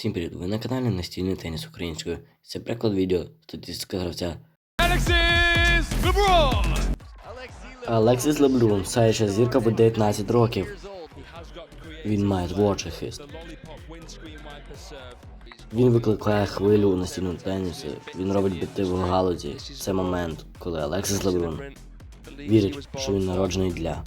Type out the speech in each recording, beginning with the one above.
Всім привіт! Ви на каналі Настільний теніс українською. Це приклад відео статистика гравця. Alexis LeBron. Алексіс Леблюн, сяюча зірка в 19 років. Він має творчий хист. Він викликає хвилю у настільному тенісі. Він робить біти в галузі. Це момент, коли Алексіс Леблюн вірить, що він народжений для.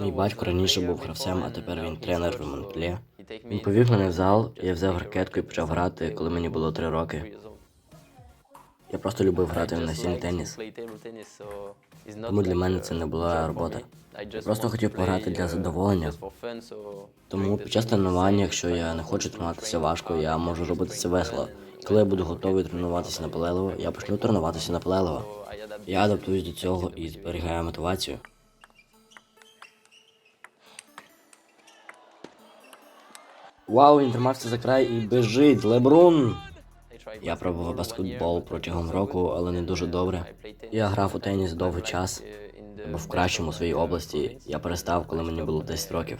Мій батько раніше був гравцем, а тепер він тренер в Монпельє. Він повів мене в зал, я взяв ракетку і почав грати, коли мені було 3 роки. Я просто любив грати в настільний теніс. Тому для мене це не була робота. Я просто хотів пограти для задоволення. Тому під час тренування, якщо я не хочу тренуватися важко, я можу робити це весело. Коли я буду готовий тренуватися наполегливо, я почну тренуватися наполегливо. Я адаптуюсь до цього і зберігаю мотивацію. Вау, він тримався за край і біжить. Лебрун! Я пробував баскетбол протягом року, але не дуже добре. Я грав у теніс довгий час, був кращим у своїй області. Я перестав, коли мені було 10 років.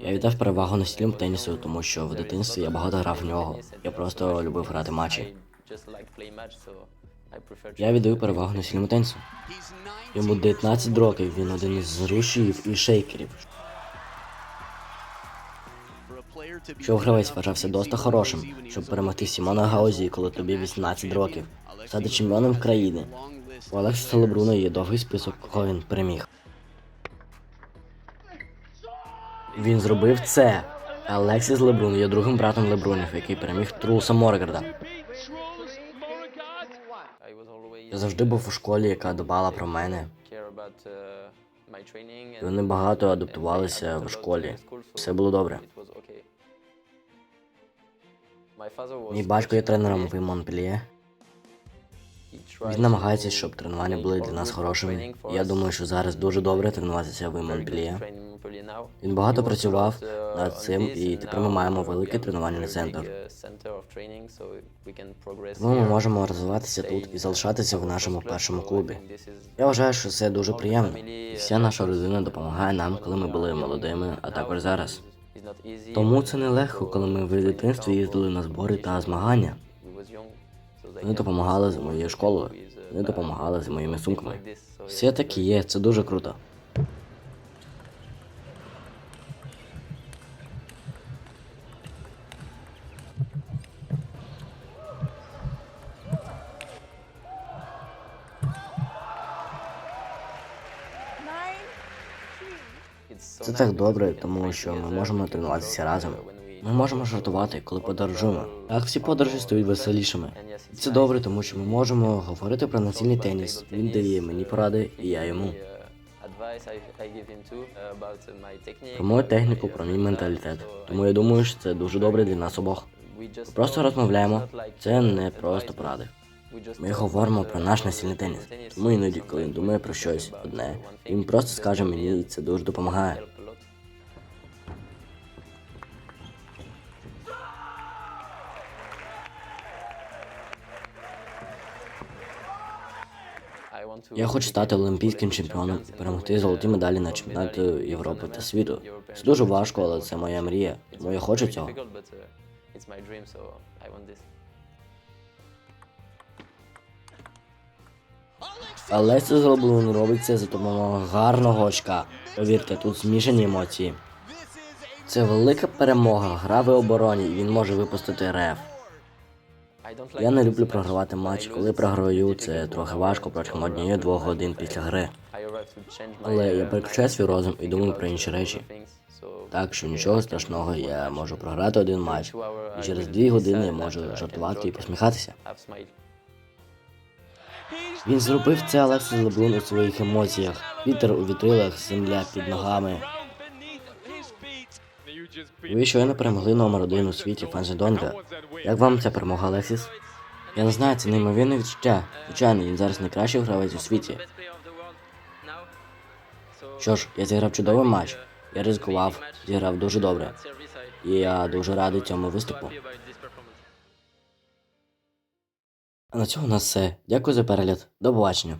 Я віддав перевагу настільному тенісу, тому що в дитинстві я багато грав в нього. Я просто любив грати матчі. Я віддаю перевагу настільному тенісу. Йому 19 років, він один із рушіїв і шейкерів. Що гравець вважався досить хорошим, щоб перемогти Сімона Гаузі, коли тобі 18 років, стати чемпіоном країни. У Алексіса Лебруна є довгий список, кого він переміг. Він зробив це. Алексіс Лебрун є другим братом Лебрунів, який переміг Трулса Моргарда. Я завжди був у школі, яка дбала про мене. Вони багато адаптувалися в школі. Все було добре. Мій батько є тренером в Монпельє. Він намагається, щоб тренування були для нас хорошими. Я думаю, що зараз дуже добре тренуватися в Монпельє. Він багато працював над цим, і тепер ми маємо великий тренувальний центр. Тому ми можемо розвиватися тут і залишатися в нашому першому клубі. Я вважаю, що це дуже приємно. І вся наша родина допомагає нам, коли ми були молодими, а також зараз. Тому це нелегко, коли ми в дитинстві їздили на збори та змагання. Вони допомагали з моєю школою, вони допомагали з моїми сумками. Все таки є, це дуже круто. Це так добре, тому що ми можемо тренуватися разом. Ми можемо жартувати, коли подорожуємо. Так всі подорожі стають веселішими. І це добре, тому що ми можемо говорити про настільний теніс. Він дає мені поради, і я йому. Про мою техніку, про мій менталітет. Тому я думаю, що це дуже добре для нас обох. Ми Просто розмовляємо. Це не просто поради. Ми говоримо про наш настільний теніс. Тому іноді, коли він думає про щось одне, він просто скаже мені, це дуже допомагає. Я хочу стати олімпійським чемпіоном і перемогти золоті медалі на чемпіонаті Європи та світу. Це дуже важко, але це моя мрія. Тому я хочу цього. Алеся Зроблун робить це за допомогою гарного очка. Повірте, тут змішані емоції. Це велика перемога, гра в обороні, і він може випустити реф. Я не люблю програвати матч. Коли програю, це трохи важко протягом однієї-двох годин після гри. Але я переключаю свій розум і думаю про інші речі. Так що нічого страшного, я можу програти один матч, і через дві години я можу жартувати і посміхатися. Він зробив це Алексіс Леблун у своїх емоціях. Вітер у вітрилах, земля під ногами. Ви щойно перемогли номер один у світі Фанзі Донга. Як вам ця перемога, Алексіс? Я не знаю, це неймовірне відчуття. Звичайно, він зараз найкращий гравець у світі. Що ж, я зіграв чудовий матч. Я ризикував, зіграв дуже добре. І я дуже радий цьому виступу. А на цьому у нас все. Дякую за перегляд. До побачення.